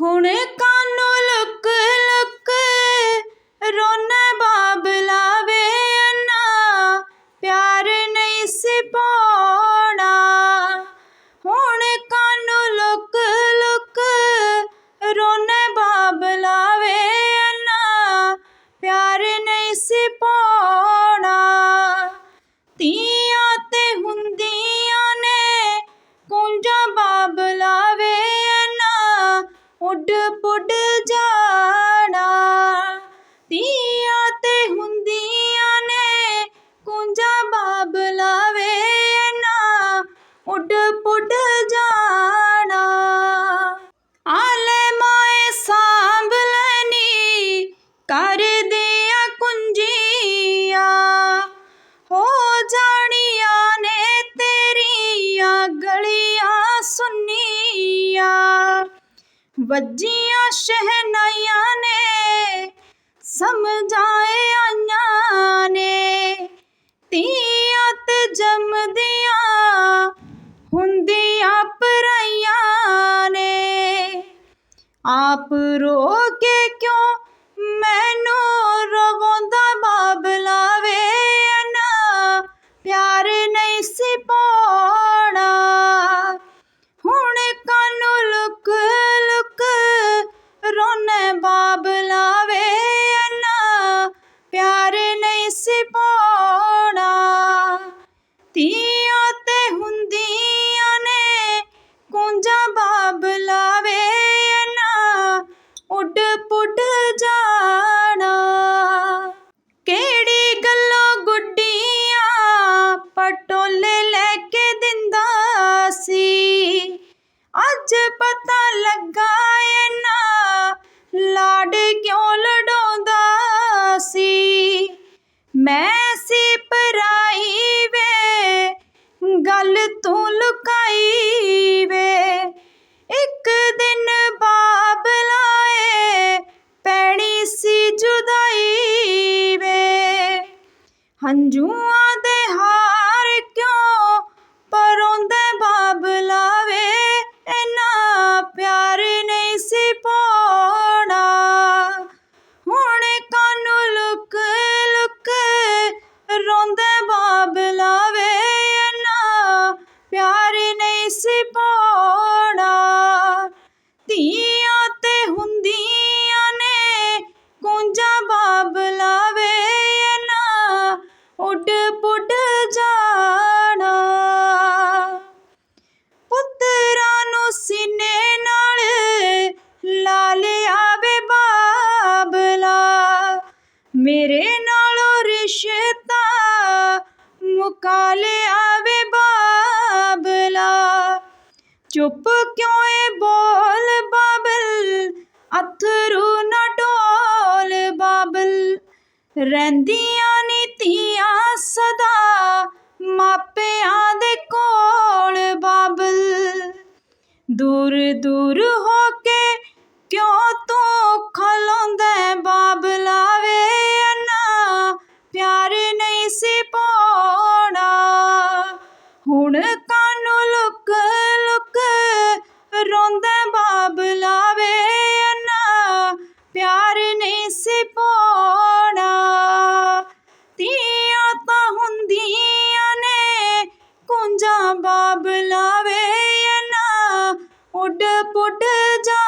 ਹੁਣ ਕਾਨੂੰ ਲੁਕ ਲੁਕ ਰੋਣਾ ਬਾਬਲਾ ਵੇ ਅੰਨਾ। ਪਿਆਰ ਨਹੀਂ ਸੀ ਉੱਡ ਪੁੱਡ ਜਾਣਾ। ਧੀਆਂ ਤੇ ਹੁੰਦੀਆਂ ਨੇ ਕੁੰਜਾਂ ਬਾਬਲਾ ਵੇ ਨਾ। ਉੱਡ ਪੁੱਡ ਵੱਜੀਆਂ ਸ਼ਹਿਨਾਈਆਂ ਨੇ ਸਮਝਾਏ ਆਈਆਂ ਨੇ। ਧੀਆਂ ਤੇ ਜੰਮਦੀਆਂ ਹੁੰਦੀਆਂ ਪਰਾਈਆਂ ਨੇ। ਆਪ ਰੋ ਕੇ ਕਿਉਂ ਮੈਨੂੰ ਰਵਾਉਂਦਾ ਬਾਬਲਾ ਵੇ ਨਾ ਪਿਆਰ ਨਹੀਂ ਸੀ ਪਾਉਣਾ ਰੋਣੇ ਬਾਬਲਾ ਵੇ ਨਾ ਪਿਆਰ ਨਹੀਂ ਸੀ ਪਾਉਣਾ। ਧੀਆਂ ਤੇ ਹੁੰਦੀਆਂ ਨੇ, ਕੁੰਜਾਂ ਬਾਬ ਲਾਵੇ ਨਾ ਉੱਡ ਪੁੱਡ ਜਾਣਾ। ਕਿਹੜੀ ਗੱਲੋਂ ਗੁੱਡੀਆਂ ਪਟੋਲੇ ਲੈ ਕੇ ਦਿੰਦਾ ਸੀ? ਅੱਜ ਪਤਾ ਲੱਗਾ ਗੱਲ ਤੂੰ ਲੁਕਾਈ ਵੇ ਇੱਕ ਦਿਨ ਬਾਬਲਾਏ ਪੈਣੀ ਸੀ ਜੁਦਾਈ ਵੇ ਹੰਝੂਆਂ ਨਹੀਂ ਸੀ ਪਾਉਣਾ ਧੀਆਂ ਤੇ ਹੁੰਦੀਆਂ ਨੇ ਕੁੰਜਾਂ ਬਾਬਲਾ ਵੇ ਨਾ ਉੱਡ ਪੁੱਡ ਜਾਣਾ। ਪੁੱਤਰਾਂ ਨੂੰ ਸੀਨੇ ਨਾਲ ਲਾ ਲਿਆ ਬਾਬਲਾ। ਮੇਰੇ ਚੁੱਪ ਕਿਉਂ ਏ ਬੋਲ ਬਾਬਲ? ਅਥਰੂ ਨਾ ਢੋਲ ਬਾਬਲ। ਰਹਿੰਦੀਆਂ ਨੀ ਧੀਆਂ ਸਦਾ ਮਾਪਿਆਂ ਦੇ ਕੋਲ ਬਾਬਲ। ਦੂਰ ਦੂਰ போட்டு ஜா